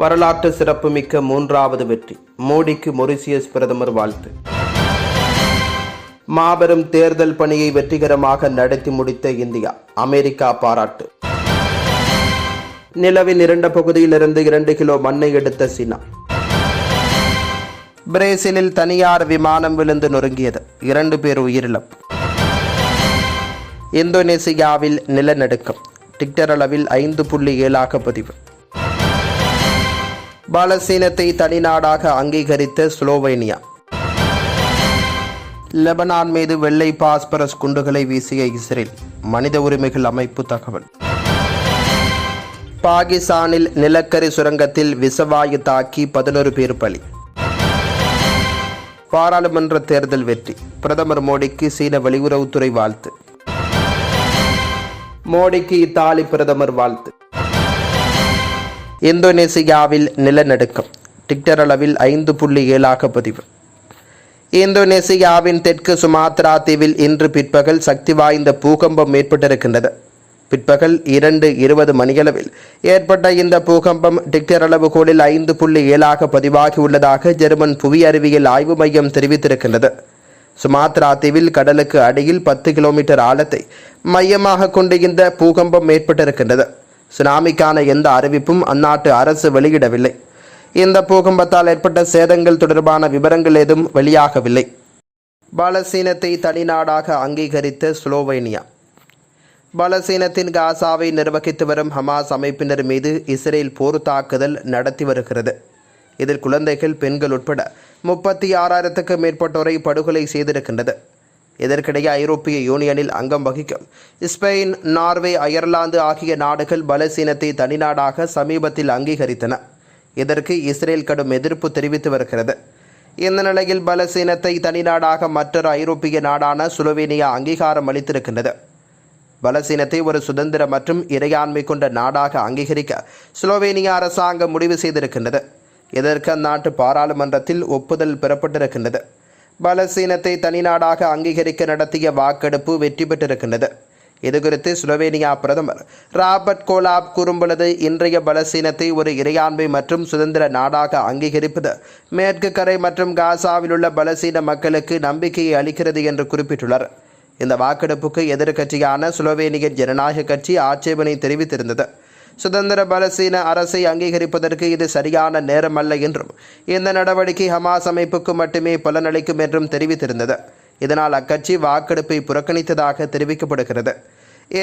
வரலாற்று சிறப்புமிக்க மூன்றாவது வெற்றி. மோடிக்கு மொரிசியஸ் பிரதமர் வாழ்த்து. மாபெரும் தேர்தல் பணியை வெற்றிகரமாக நடத்தி முடித்த இந்தியா அமெரிக்கா பாராட்டு. நிலவின் இரண்ட பகுதியிலிருந்து இரண்டு கிலோ மண்ணை எடுத்த சீனா. பிரேசிலில் தனியார் விமானம் விழுந்து நொறுங்கியது. இரண்டு பேர் உயிரிழப்பு. இந்தோனேசியாவில் நிலநடுக்கம். டிக்டர் அளவில் ஐந்து புள்ளி ஏழாக பதிவு. பாலஸ்தீனத்தை தனிநாடாக அங்கீகரித்த ஸ்லோவேனியா. லெபனான் மீது வெள்ளை பாஸ்பரஸ் குண்டுகளை வீசிய இஸ்ரேல். மனித உரிமைகள் அமைப்பு தகவல். பாகிஸ்தானில் நிலக்கரி சுரங்கத்தில் விசவாயு தாக்கி பதினொரு பேர் பலி. பாராளுமன்ற தேர்தல் வெற்றி. பிரதமர் மோடிக்கு சீன வெளியுறவுத்துறை வாழ்த்து. மோடிக்கு இத்தாலி பிரதமர் வாழ்த்து. இந்தோனேசியாவில் நிலநடுக்கம். டிக்டர் அளவில் ஐந்து புள்ளி ஏழாக பதிவு. இந்தோனேசியாவின் தெற்கு சுமாத்ரா தீவில் இன்று பிற்பகல் சக்தி வாய்ந்த பூகம்பம் ஏற்பட்டிருக்கின்றது. பிற்பகல் இரண்டு இருபது மணியளவில் ஏற்பட்ட இந்த பூகம்பம் டிக்டர் அளவுகோலில் ஐந்து புள்ளி ஏழாக பதிவாகியுள்ளதாக ஜெர்மன் புவி அறிவியல் ஆய்வு மையம் தெரிவித்திருக்கின்றது. சுமாத்ரா தீவில் கடலுக்கு அடியில் பத்து கிலோமீட்டர் ஆழத்தை மையமாக கொண்டு இந்த பூகம்பம் ஏற்பட்டிருக்கின்றது. சுனாமிக்கான எந்த அறிவிப்பும் அந்நாட்டு அரசு வெளியிடவில்லை. இந்த பூகம்பத்தால் ஏற்பட்ட சேதங்கள் தொடர்பான விவரங்கள் ஏதும் வெளியாகவில்லை. பலசீனத்தை தனிநாடாக அங்கீகரித்த ஸ்லோவேனியா. பலசீனத்தின் காசாவை நிர்வகித்து வரும் ஹமாஸ் அமைப்பினர் மீது இஸ்ரேல் போர் தாக்குதல் நடத்தி வருகிறது. இதில் குழந்தைகள் பெண்கள் உட்பட முப்பத்தி ஆறாயிரத்துக்கு மேற்பட்டோரை படுகொலை செய்திருக்கின்றது. இதற்கிடையே ஐரோப்பிய யூனியனில் அங்கம் வகிக்கும். ஸ்பெயின் நார்வே அயர்லாந்து ஆகிய நாடுகள் பலசீனத்தை தனிநாடாக சமீபத்தில் அங்கீகரித்தன. இதற்கு இஸ்ரேல் கடும் எதிர்ப்பு தெரிவித்து வருகிறது. இந்த நிலையில் பலசீனத்தை தனிநாடாக மற்றொரு ஐரோப்பிய நாடான சுலோவேனியா அங்கீகாரம் அளித்திருக்கின்றது. பலசீனத்தை ஒரு சுதந்திர மற்றும் இறையாண்மை கொண்ட நாடாக அங்கீகரிக்க சுலோவேனியா அரசாங்கம் முடிவு செய்திருக்கின்றது. இதற்கு அந்நாட்டு பாராளுமன்றத்தில் ஒப்புதல் பெறப்பட்டிருக்கின்றது. பலஸ்தீனத்தை தனிநாடாக அங்கீகரிக்க நடத்திய வாக்கெடுப்பு வெற்றி பெற்றிருக்கின்றது. இதுகுறித்து ஸ்லோவேனியா பிரதமர் ராபர்ட் கோலாப் கூறும்பொழுது இன்றைய பலஸ்தீனத்தை ஒரு இறையாண்மை மற்றும் சுதந்திர நாடாக அங்கீகரிப்பது மேற்கு கரை மற்றும் காசாவில் உள்ள பலஸ்தீன மக்களுக்கு நம்பிக்கையை அளிக்கிறது என்று குறிப்பிட்டுள்ளார். இந்த வாக்கெடுப்புக்கு எதிர்க்கட்சியான சுலோவேனிய ஜனநாயக கட்சி ஆட்சேபனை தெரிவித்திருந்தது. சுதந்திர பலசீன அரசை அங்கீகரிப்பதற்கு இது சரியான நேரம் அல்ல என்றும் இந்த நடவடிக்கை ஹமாஸ் அமைப்புக்கு மட்டுமே பலனளிக்கும் என்றும் தெரிவித்திருந்தது. இதனால் அக்கட்சி வாக்கெடுப்பை புறக்கணித்ததாக தெரிவிக்கப்படுகிறது.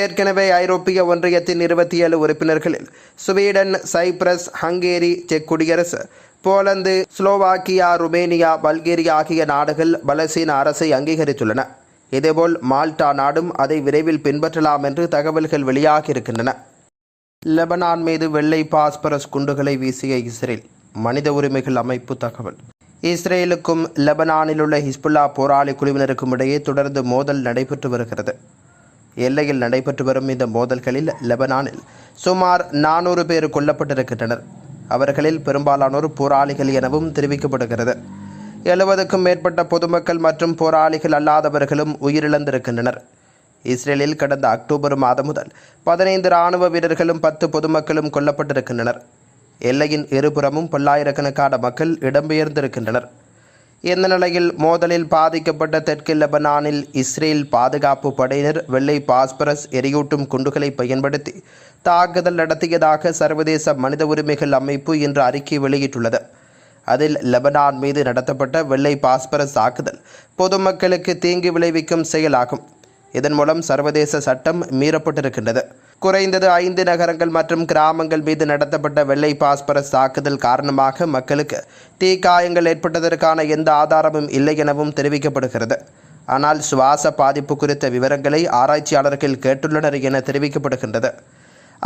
ஏற்கனவே ஐரோப்பிய ஒன்றியத்தின் இருபத்தி ஏழு உறுப்பினர்களில் ஸ்வீடன் சைப்ரஸ் ஹங்கேரி செக் குடியரசு போலந்து ஸ்லோவாக்கியா ருமேனியா பல்கேரியா ஆகிய நாடுகள் பலசீன அரசை அங்கீகரித்துள்ளன. இதேபோல் மால்டா நாடும் அதை விரைவில் பின்பற்றலாம் என்று தகவல்கள் வெளியாகியிருக்கின்றன. லெபனான் மீது வெள்ளை பாஸ்பரஸ் குண்டுகளை வீசிய இஸ்ரேல் மனித உரிமைகள் அமைப்பு தகவல். இஸ்ரேலுக்கும் லெபனானில் உள்ள ஹிஸ்புல்லா போராளி குழுவினருக்கும் இடையே தொடர்ந்து மோதல் நடைபெற்று வருகிறது. எல்லையில் நடைபெற்று வரும் இந்த மோதல்களில் லெபனானில் சுமார் நானூறு பேர் கொல்லப்பட்டிருக்கின்றனர். அவர்களில் பெரும்பாலானோர் போராளிகள் எனவும் தெரிவிக்கப்படுகிறது. எழுபதுக்கும் மேற்பட்ட பொதுமக்கள் மற்றும் போராளிகள் அல்லாதவர்களும் உயிரிழந்திருக்கின்றனர். இஸ்ரேலில் கடந்த அக்டோபர் மாதம் முதல் பதினைந்து இராணுவ வீரர்களும் பத்து பொதுமக்களும் கொல்லப்பட்டிருக்கின்றனர். எல்லையின் இருபுறமும் பல்லாயிரக்கணக்கான மக்கள் இடம்பெயர்ந்திருக்கின்றனர். இந்த நிலையில் மோதலில் பாதிக்கப்பட்ட தெற்கு லெபனானில் இஸ்ரேல் பாதுகாப்பு படையினர் வெள்ளை பாஸ்பரஸ் எரியூட்டும் குண்டுகளை பயன்படுத்தி தாக்குதல் நடத்தியதாக சர்வதேச மனித உரிமைகள் அமைப்பு இன்று அறிக்கை வெளியிட்டுள்ளது. அதில் லெபனான் மீது நடத்தப்பட்ட வெள்ளை பாஸ்பரஸ் தாக்குதல் பொதுமக்களுக்கு தீங்கு விளைவிக்கும் செயலாகும். இதன் மூலம் சர்வதேச சட்டம் மீறப்பட்டிருக்கின்றது. குறைந்தது ஐந்து நகரங்கள் மற்றும் கிராமங்கள் மீது நடத்தப்பட்ட வெள்ளை பாஸ்பரஸ் தாக்குதல் காரணமாக மக்களுக்கு தீக்காயங்கள் ஏற்பட்டதற்கான எந்த ஆதாரமும் இல்லை எனவும் தெரிவிக்கப்படுகிறது. ஆனால் சுவாச பாதிப்பு குறித்த விவரங்களை ஆராய்ச்சியாளர்கள் கேட்டுள்ளனர் என தெரிவிக்கப்படுகின்றது.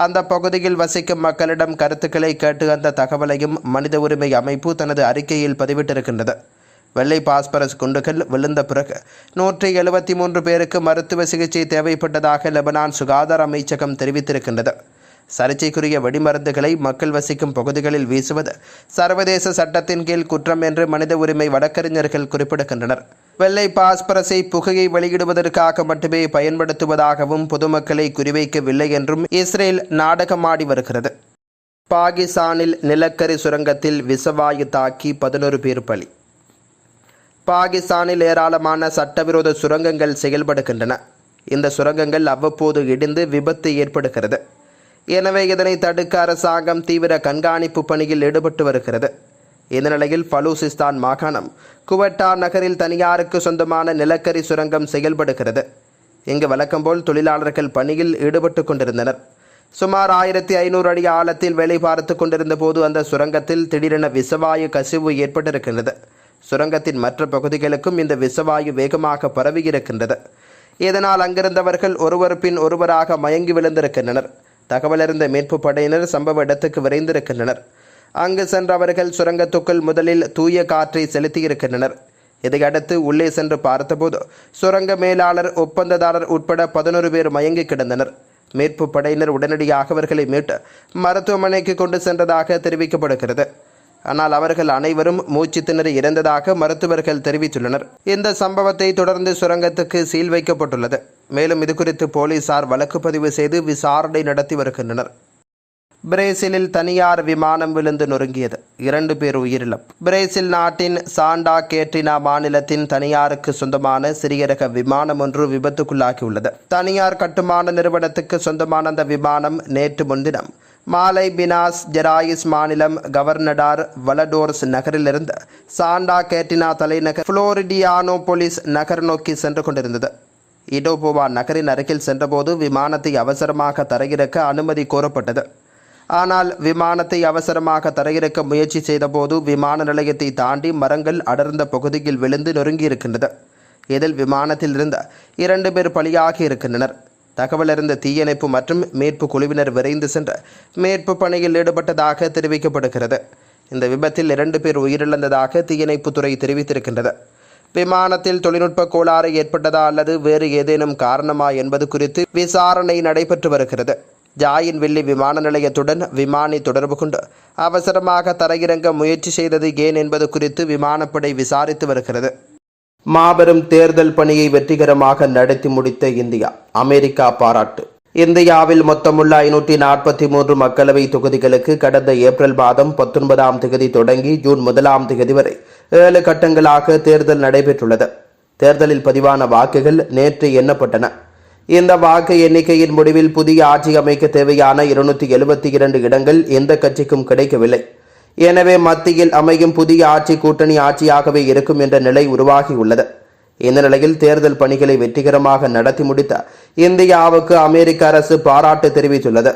அந்த பகுதியில் வசிக்கும் மக்களிடம் கருத்துக்களை கேட்டு அந்த தகவலையும் மனித உரிமை அமைப்பு தனது அறிக்கையில் பதிவிட்டிருக்கின்றது. வெள்ளை பாஸ்பரஸ் குண்டுகள் விழுந்த பிறகு நூற்றி எழுபத்தி மூன்று பேருக்கு மருத்துவ சிகிச்சை தேவைப்பட்டதாக லெபனான் சுகாதார அமைச்சகம் தெரிவித்திருக்கின்றது. சர்ச்சைக்குரிய வெடிமருந்துகளை மக்கள் வசிக்கும் பகுதிகளில் வீசுவது சர்வதேச சட்டத்தின் கீழ் குற்றம் என்று மனித உரிமை வழக்கறிஞர்கள் குறிப்பிடுகின்றனர். வெள்ளை பாஸ்பரஸை புகையை வெளியிடுவதற்காக மட்டுமே பயன்படுத்துவதாகவும் பொதுமக்களை குறிவைக்கவில்லை என்றும் இஸ்ரேல் நாடகமாடி வருகிறது. பாகிஸ்தானில் நிலக்கரி சுரங்கத்தில் விஷவாயு தாக்கி பதினொரு பேர் பலி. பாகிஸ்தானில் ஏராளமான சட்டவிரோத சுரங்கங்கள் செயல்படுகின்றன. இந்த சுரங்கங்கள் அவ்வப்போது இடிந்து விபத்து ஏற்படுகிறது. எனவே இதனை தடுக்க அரசாங்கம் தீவிர கண்காணிப்பு பணியில் ஈடுபட்டு வருகிறது. இந்த நிலையில் பலூசிஸ்தான் மாகாணம் குவட்டா நகரில் தனியாருக்கு சொந்தமான நிலக்கரி சுரங்கம் செயல்படுகிறது. இங்கு வழக்கம்போல் தொழிலாளர்கள் பணியில் ஈடுபட்டு கொண்டிருந்தனர். சுமார் ஆயிரத்தி ஐநூறு அடி ஆழத்தில் வேலை பார்த்து கொண்டிருந்த போது அந்த சுரங்கத்தில் திடீரென விசவாயு கசிவு ஏற்பட்டிருக்கின்றது. சுரங்கத்தின் மற்ற பகுதிகளுக்கும் இந்த விஷவாயு வேகமாக பரவியிருக்கின்றது. இதனால் அங்கிருந்தவர்கள் ஒருவர் பின் ஒருவராக மயங்கி விழுந்திருக்கின்றனர். தகவலறிந்த மீட்பு படையினர் சம்பவ இடத்துக்கு விரைந்திருக்கின்றனர். அங்கு சென்றவர்கள் சுரங்கத்துக்குள் முதலில் தூய காற்றை செலுத்தியிருக்கின்றனர். இதையடுத்து உள்ளே சென்று பார்த்தபோது சுரங்க மேலாளர் ஒப்பந்ததாரர் உட்பட பதினொரு பேர் மயங்கி கிடந்தனர். மீட்பு படையினர் உடனடியாக அவர்களை மீட்டு மருத்துவமனைக்கு கொண்டு சென்றதாக தெரிவிக்கப்படுகிறது. ஆனால் அவர்கள் அனைவரும் மூச்சு திணறி இறந்ததாக மருத்துவர்கள் தெரிவித்துள்ளனர். இந்த சம்பவத்தை தொடர்ந்து சுரங்கத்துக்கு சீல் வைக்கப்பட்டுள்ளது. மேலும் இதுகுறித்து போலீசார் வழக்கு பதிவு செய்து விசாரணை நடத்தி வருகின்றனர். பிரேசிலில் தனியார் விமானம் விழுந்து நொறுங்கியது. இரண்டு பேர் உயிரிழப்பு. பிரேசில் நாட்டின் சாண்டா கேட்ரினா மாநிலத்தின் தனியாருக்கு சொந்தமான சிறிய ரக விமானம் ஒன்று விபத்துக்குள்ளாகியுள்ளது. தனியார் கட்டுமான நிறுவனத்துக்கு சொந்தமான அந்த விமானம் நேற்று முன்தினம் மாலை பினாஸ் ஜெராயிஸ் மாநிலம் கவர்னடார் வலடோர்ஸ் நகரிலிருந்து சாண்டா கேட்டினா தலைநகர் புளோரிடியானோபொலிஸ் நகர் நோக்கி சென்று கொண்டிருந்தது. இடோபோவா நகரின் அருகில் சென்றபோது விமானத்தை அவசரமாக தரையிறக்க அனுமதி கோரப்பட்டது. ஆனால் விமானத்தை அவசரமாக தரையிறக்க முயற்சி செய்தபோது விமான நிலையத்தை தாண்டி மரங்கள் அடர்ந்த பகுதியில் விழுந்து நொறுங்கியிருக்கின்றது. இதில் விமானத்தில் இருந்த இரண்டு பேர் பலியாகி இருக்கின்றனர். தகவல் அறிந்த தீயணைப்பு மற்றும் மீட்பு குழுவினர் விரைந்து சென்று மீட்பு பணியில் ஈடுபட்டதாக தெரிவிக்கப்படுகிறது. இந்த விபத்தில் இரண்டு பேர் உயிரிழந்ததாக தீயணைப்புத்துறை தெரிவித்திருக்கின்றது. விமானத்தில் தொழில்நுட்ப கோளாறு ஏற்பட்டதா அல்லது வேறு ஏதேனும் காரணமா என்பது குறித்து விசாரணை நடைபெற்று வருகிறது. ஜாயின் வெள்ளி விமான நிலையத்துடன் விமானி தொடர்பு கொண்டு அவசரமாக தரையிறங்க முயற்சி செய்தது ஏன் என்பது குறித்து விமானப்படை விசாரித்து வருகிறது. மாபெரும் தேர்தல் பணியை வெற்றிகரமாக நடத்தி முடித்த இந்தியா அமெரிக்கா பாராட்டு. இந்தியாவில் மொத்தமுள்ள ஐநூற்றி நாற்பத்தி மூன்று மக்களவை தொகுதிகளுக்கு கடந்த ஏப்ரல் மாதம் பத்தொன்பதாம் தேதி தொடங்கி ஜூன் முதலாம் தேதி வரை ஏழு கட்டங்களாக தேர்தல் நடைபெற்றுள்ளது. தேர்தலில் பதிவான வாக்குகள் நேற்று எண்ணப்பட்டன. இந்த வாக்கு எண்ணிக்கையின் முடிவில் புதிய ஆட்சி அமைக்க தேவையான இருநூற்றி எழுபத்தி இரண்டு இடங்கள் எந்த கட்சிக்கும் கிடைக்கவில்லை. எனவே மத்தியில் அமையும் புதிய ஆட்சி கூட்டணி ஆட்சியாகவே இருக்கும் என்ற நிலை உருவாகியுள்ளது. இந்த நிலையில் தேர்தல் பணிகளை வெற்றிகரமாக நடத்தி முடித்த இந்தியாவுக்கு அமெரிக்க அரசு பாராட்டு தெரிவித்துள்ளது.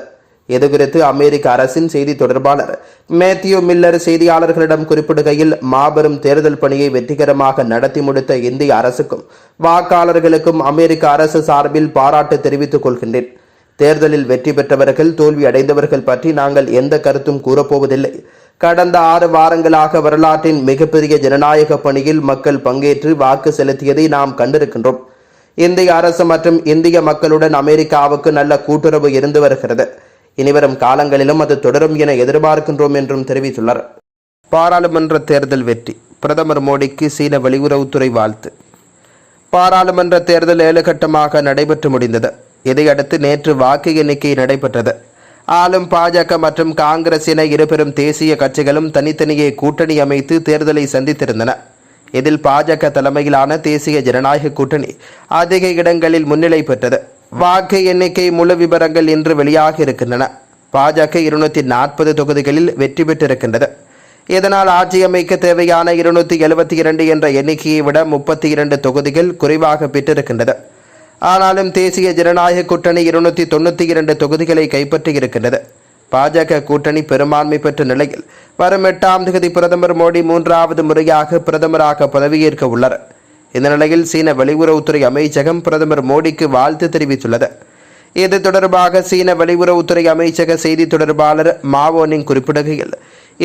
இதுகுறித்து அமெரிக்க அரசின் செய்தி தொடர்பாளர் மேத்யூ மில்லர் செய்தியாளர்களிடம் குறிப்பிடுகையில் மாபெரும் தேர்தல் பணியை வெற்றிகரமாக நடத்தி முடித்த இந்திய அரசுக்கும் வாக்காளர்களுக்கும் அமெரிக்க அரசு சார்பில் பாராட்டு தெரிவித்துக் கொள்கின்றேன். தேர்தலில் வெற்றி பெற்றவர்கள் தோல்வி அடைந்தவர்கள் பற்றி நாங்கள் எந்த கருத்தும் கூறப்போவதில்லை. கடந்த ஆறு வாரங்களாக வரலாற்றின் மிகப்பெரிய ஜனநாயக பணியில் மக்கள் பங்கேற்று வாக்கு செலுத்தியதை நாம் கண்டிருக்கின்றோம். இந்திய அரசு மற்றும் இந்திய மக்களுடன் அமெரிக்காவுக்கு நல்ல கூட்டுறவு இருந்து வருகிறது. இனிவரும் காலங்களிலும் அது தொடரும் என எதிர்பார்க்கின்றோம் என்றும் தெரிவித்துள்ளார். பாராளுமன்ற தேர்தல் வெற்றி. பிரதமர் மோடிக்கு சீன வெளியுறவுத்துறை வாழ்த்து. பாராளுமன்ற தேர்தல் ஏழு கட்டமாக நடைபெற்று முடிந்தது. இதையடுத்து நேற்று வாக்கு எண்ணிக்கை நடைபெற்றது. ஆளும் பாஜக மற்றும் காங்கிரஸ் என இருபெரும் தேசிய கட்சிகளும் தனித்தனியே கூட்டணி அமைத்து தேர்தலை சந்தித்திருந்தன. இதில் பாஜக தலைமையிலான தேசிய ஜனநாயக கூட்டணி அதிக இடங்களில் முன்னிலை பெற்றது. வாக்கு எண்ணிக்கை முழு விவரங்கள் இன்று வெளியாக இருக்கின்றன. பாஜக இருநூத்தி நாற்பது தொகுதிகளில் வெற்றி பெற்றிருக்கின்றது. இதனால் ஆட்சி அமைக்க தேவையான இருநூத்தி எழுபத்தி இரண்டு என்ற எண்ணிக்கையை விட முப்பத்தி இரண்டு தொகுதிகள் குறைவாக பெற்றிருக்கின்றது. ஆனாலும் தேசிய ஜனநாயக கூட்டணி இருநூற்றி தொண்ணூற்றி இரண்டு தொகுதிகளை கைப்பற்றியிருக்கின்றது. பாஜக கூட்டணி பெரும்பான்மை பெற்ற நிலையில் வரும் எட்டாம் தேதி பிரதமர் மோடி மூன்றாவது முறையாக பிரதமராக பதவியேற்க உள்ளார். இந்த நிலையில் சீன வெளியுறவுத்துறை அமைச்சகம் பிரதமர் மோடிக்கு வாழ்த்து தெரிவித்துள்ளது. இது தொடர்பாக சீன வெளியுறவுத்துறை அமைச்சக செய்தி தொடர்பாளர் மாவோனிங் குறிப்பிடுகையில்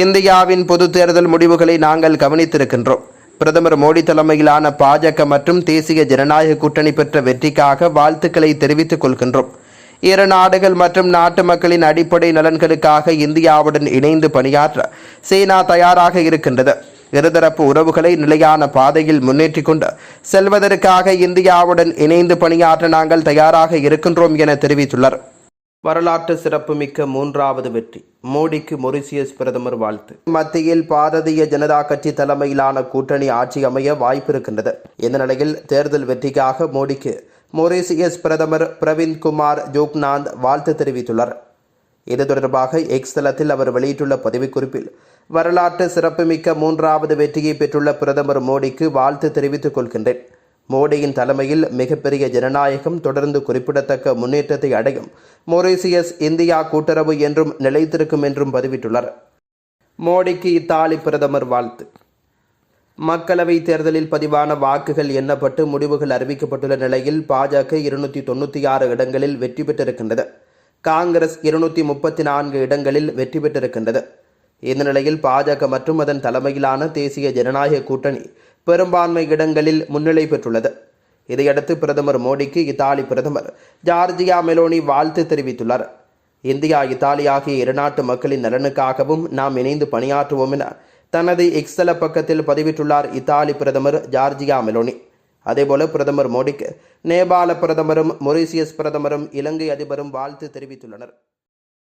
இந்தியாவின் பொது தேர்தல் முடிவுகளை நாங்கள் கவனித்திருக்கின்றோம். பிரதமர் மோடி தலைமையிலான பாஜக மற்றும் தேசிய ஜனநாயக கூட்டணி பெற்ற வெற்றிக்காக வாழ்த்துக்களை தெரிவித்துக் கொள்கின்றோம். இரு நாடுகள் மற்றும் நாட்டு மக்களின் அடிப்படை நலன்களுக்காக இந்தியாவுடன் இணைந்து பணியாற்ற சீனா தயாராக இருக்கின்றது. இருதரப்பு உறவுகளை நிலையான பாதையில் முன்னேற்றிக் கொண்டு செல்வதற்காக இந்தியாவுடன் இணைந்து பணியாற்ற நாங்கள் தயாராக இருக்கின்றோம் என தெரிவித்துள்ளார். வரலாற்று சிறப்புமிக்க மூன்றாவது வெற்றி. மோடிக்கு மொரிசியஸ் பிரதமர் வாழ்த்து. மத்தியில் பாரதிய ஜனதா கட்சி தலைமையிலான கூட்டணி ஆட்சி அமைய வாய்ப்பு இருக்கின்றது. இந்த நிலையில் தேர்தல் வெற்றிக்காக மோடிக்கு மொரிசியஸ் பிரதமர் பிரவீந்த் குமார் ஜோக்நாத் வாழ்த்து தெரிவித்துள்ளார். இது தொடர்பாக எக்ஸ் தளத்தில் அவர் வெளியிட்டுள்ள பதிவுக்குறிப்பில் வரலாற்று சிறப்புமிக்க மூன்றாவது வெற்றியை பெற்றுள்ள பிரதமர் மோடிக்கு வாழ்த்து தெரிவித்துக் கொள்கின்றேன். மோடியின் தலைமையில் மிகப்பெரிய ஜனநாயகம் தொடர்ந்து குறிப்பிடத்தக்க முன்னேற்றத்தை அடையும். மொரீசியஸ் இந்தியா கூட்டுறவு என்றும் நிலைத்திருக்கும் என்றும் பதிவிட்டுள்ளார். மோடிக்கு இத்தாலி பிரதமர் வாழ்த்து. மக்களவைத் தேர்தலில் பதிவான வாக்குகள் எண்ணப்பட்டு முடிவுகள் அறிவிக்கப்பட்டுள்ள நிலையில் பாஜக இருநூத்தி தொண்ணூற்றி ஆறு இடங்களில் வெற்றி பெற்றிருக்கின்றது. காங்கிரஸ் இருநூத்தி முப்பத்தி நான்கு இடங்களில் வெற்றி பெற்றிருக்கின்றது. இந்த நிலையில் பாஜக மற்றும் அதன் தலைமையிலான தேசிய ஜனநாயக கூட்டணி பெரும்பான்மை இடங்களில் முன்னிலை பெற்றுள்ளது. இதையடுத்து பிரதமர் மோடிக்கு இத்தாலி பிரதமர் ஜார்ஜியா மெலோனி வாழ்த்து தெரிவித்துள்ளார். இந்தியா இத்தாலி ஆகிய இரு நாட்டு மக்களின் நலனுக்காகவும் நாம் இணைந்து பணியாற்றுவோம் என தனது எக்ஸல பக்கத்தில் பதிவிட்டுள்ளார் இத்தாலி பிரதமர் ஜார்ஜியா மெலோனி. அதேபோல பிரதமர் மோடிக்கு நேபாள பிரதமரும் மொரீசியஸ் பிரதமரும் இலங்கை அதிபரும் வாழ்த்து தெரிவித்துள்ளனர்.